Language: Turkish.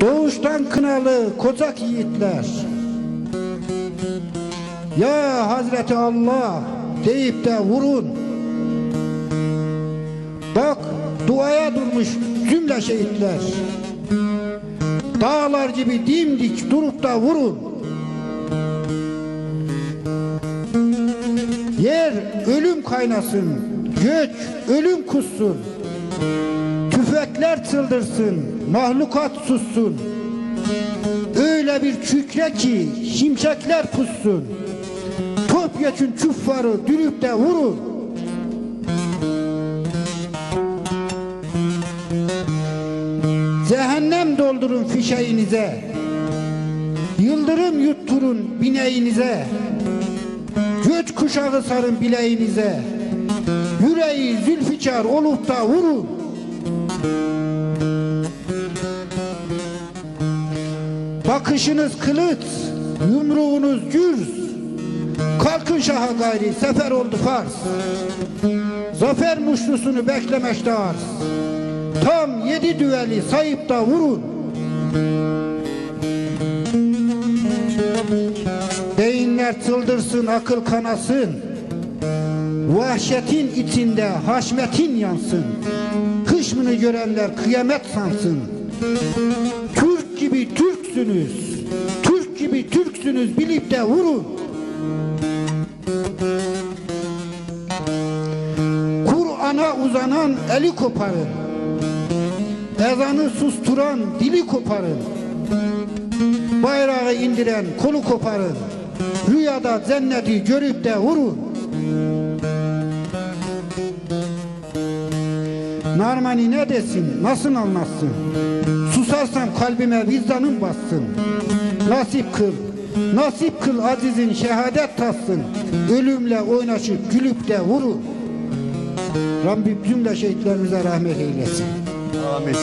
Doğuştan kınalı kozak yiğitler. Ya Hazreti Allah deyip de vurun. Bak duaya durmuş cümle şehitler. Dağlar gibi dimdik durup da vurun. Yer ölüm kaynasın Gök ölüm kussun Tüfekler çıldırsın, mahlukat sussun. Öyle bir kükre ki şimşekler pussun. Topyekün küffarı dürüp de vurun. Cehennem doldurun fişeğinize. Yıldırım yutturun bineğinize. Göç kuşağı sarın bileğinize. Yüreği zülfikar olup da vurun. Bakışınız kılıç, yumruğunuz gürz. Kalkın şaha gayri, sefer oldu farz. Zafer muşlusunu beklemekte arz. Tam yedi düveli sayıp da vurun. Beyinler çıldırsın, akıl kanasın. Vahşetin içinde haşmetin yansın. Hışmını görenler kıyamet sansın. Türk gibi Türksünüz. Türk gibi Türksünüz bilip de vurun. Kur'an'a uzanan eli koparın. Ezanı susturan dili koparın. Bayrağı indiren kolu koparın. Rüyada cenneti görüp de vurun. Narmani ne desin, nasıl anlatsın? Susarsam kalbime vicdanım bassın. Nasip kıl, nasip kıl azizin şehadet tatsın. Ölümle oynaşıp gülüp de vurun. Rabbim cümle şehitlerimize rahmet eylesin. Amin.